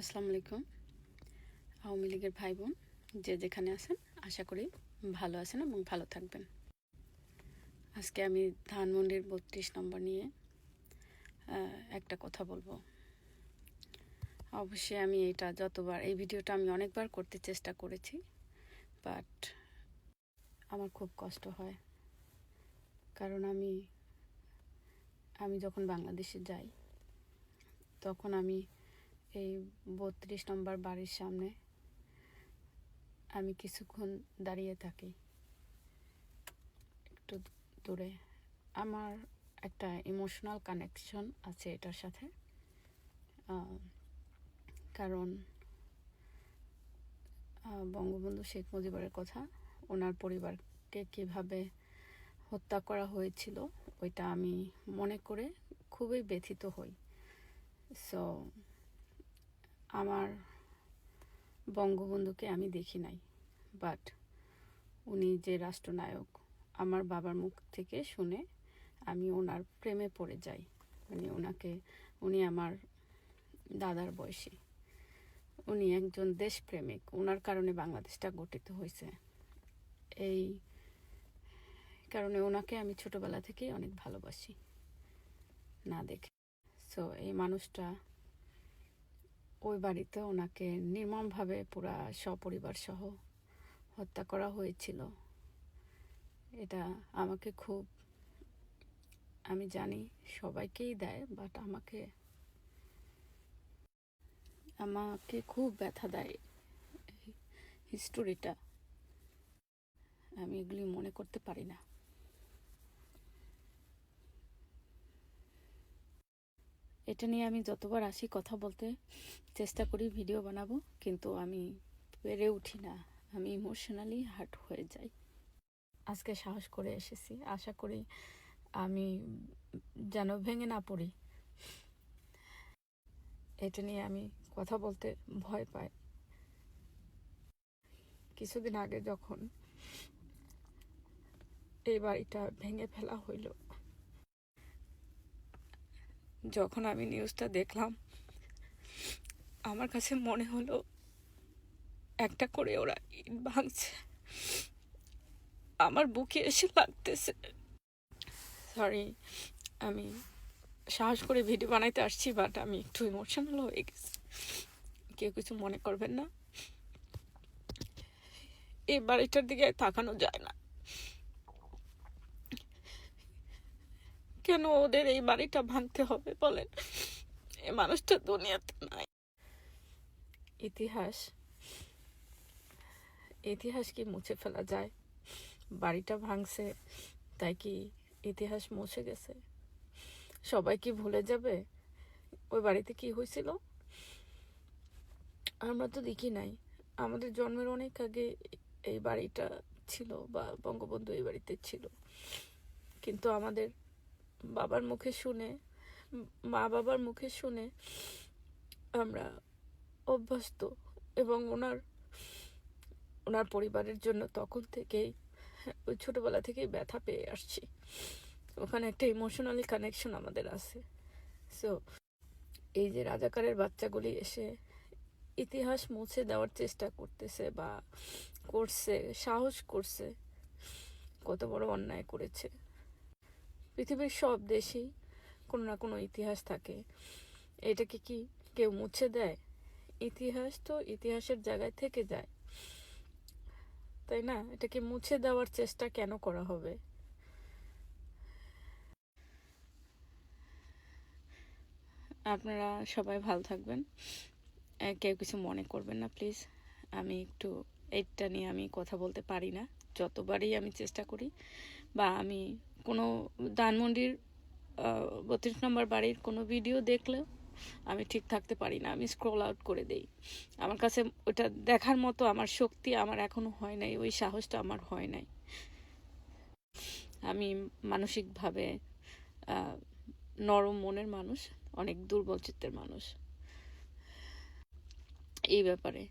আসসালামু আলাইকুম। আওয়ামী লীগের ভাই বোন যে যেখানে আছেন, আশা করি ভালো আছেন এবং ভালো থাকবেন। আজকে আমি ধানমন্ডির বত্রিশ নম্বর নিয়ে একটা কথা বলব। অবশ্যই আমি এটা যতবার, এই ভিডিওটা আমি অনেকবার করতে চেষ্টা করেছি, বাট আমার খুব কষ্ট হয়। কারণ আমি আমি যখন বাংলাদেশে যাই, তখন আমি এই বত্রিশ নম্বর বাড়ির সামনে আমি কিছুক্ষণ দাঁড়িয়ে থাকি। একটু দূরে। আমার একটা ইমোশনাল কানেকশন আছে এটার সাথে। কারণ বঙ্গবন্ধু শেখ মুজিবের কথা, ওনার পরিবারকে কীভাবে হত্যা করা হয়েছিল, ওইটা আমি মনে করে খুবই ব্যথিত হই। সো আমার বঙ্গবন্ধুকে আমি দেখি নাই বাট উনি যে রাষ্ট্রনায়ক আমার বাবার মুখ থেকে শুনে আমি ওনার প্রেমে পড়ে যাই। মানে ওনাকে, উনি আমার দাদার বয়সী। উনি একজন দেশপ্রেমিক ওনার কারণে বাংলাদেশটা গঠিত হয়েছে। এই কারণে ওনাকে আমি ছোটবেলা থেকেই অনেক ভালোবাসি, না দেখে। সো এই মানুষটা ওই বাড়িতে ওনাকে নির্মমভাবে পুরা সপরিবার সহ হত্যা করা হয়েছিল। এটা আমাকে খুব, আমি জানি সবাইকেই দেয় বাট আমাকে আমাকে খুব ব্যথা দেয় হিস্টোরিটা আমি এগুলি মনে করতে পারি না। এটা নিয়ে আমি যতবার আসি কথা বলতে চেষ্টা করি, ভিডিও বানাবো, কিন্তু আমি পেরে উঠি না। আমি ইমোশনালি হার্ট হয়ে যাই। আজকে সাহস করে এসেছি। আশা করি আমি যেন ভেঙে না পড়ি। এটা নিয়ে আমি কথা বলতে ভয় পাই। কিছুদিন আগে যখন এই বাড়িটা ভেঙে ফেলা হইল যখন আমি নিউজটা দেখলাম, আমার কাছে মনে হলো, একটা করে ওরা ইট ভাঙছে। আমার বুকে এসে লাগতেছে। সরি আমি সাহস করে ভিডিও বানাইতে আসছি বাট আমি একটু ইমোশনাল হয়ে গেছি। কেউ কিছু মনে করবেন না। এই বাড়িটার দিকে তাকানো যায় না। কেন ওদের এই বাড়িটা ভাঙতে হবে বলেন? এই মানুষটা দুনিয়াতে নাই। ইতিহাস ইতিহাস কি মুছে ফেলা যায়? বাড়িটা ভাঙছে, তাই কি ইতিহাস মুছে গেছে? সবাই কি ভুলে যাবে? ওই বাড়িতে কি হয়েছিল? আমরা তো দেখি নাই। আমাদের জন্মের অনেক আগে এই বাড়িটা ছিল বা বঙ্গবন্ধু এই বাড়িতে ছিল। কিন্তু আমাদের বাবার মুখে শুনে, মা বাবার মুখে শুনে আমরা অভ্যস্ত এবং ওনার ওনার পরিবারের জন্য তখন থেকেই, ওই ছোটোবেলা থেকেই ব্যথা পেয়ে আসছি। ওখানে একটা ইমোশনালি কানেকশন আমাদের আছে। সো এই যে রাজাকারের বাচ্চাগুলি এসে ইতিহাস মুছে দেওয়ার চেষ্টা করতেছে বা করছে, সাহস করছে, কত বড় অন্যায় করেছে। পৃথিবীর সব দেশেই কোনো না কোনো ইতিহাস থাকে। এটাকে কি কেউ মুছে দেয়? ইতিহাস তো ইতিহাসের জায়গায় থেকে যায়। তাই না? এটাকে মুছে দেওয়ার চেষ্টা কেন করা হবে? আপনারা সবাই ভালো থাকবেন। কেউ কিছু মনে করবেন না, প্লিজ। আমি একটু এইটা নিয়ে আমি কথা বলতে পারি না। যতবারই আমি চেষ্টা করি বা আমি কোনো ধানমন্ডির বত্রিশ নম্বর বাড়ির কোনো ভিডিও দেখলেও আমি ঠিক থাকতে পারি না, আমি স্ক্রল আউট করে দেই। আমার কাছে ওটা দেখার মতো আমার শক্তি আমার এখনও হয় নাই, ওই সাহসটা আমার হয় নাই। আমি মানসিকভাবে নরম মনের মানুষ, অনেক দুর্বল চিত্তের মানুষ। এই ব্যাপারে।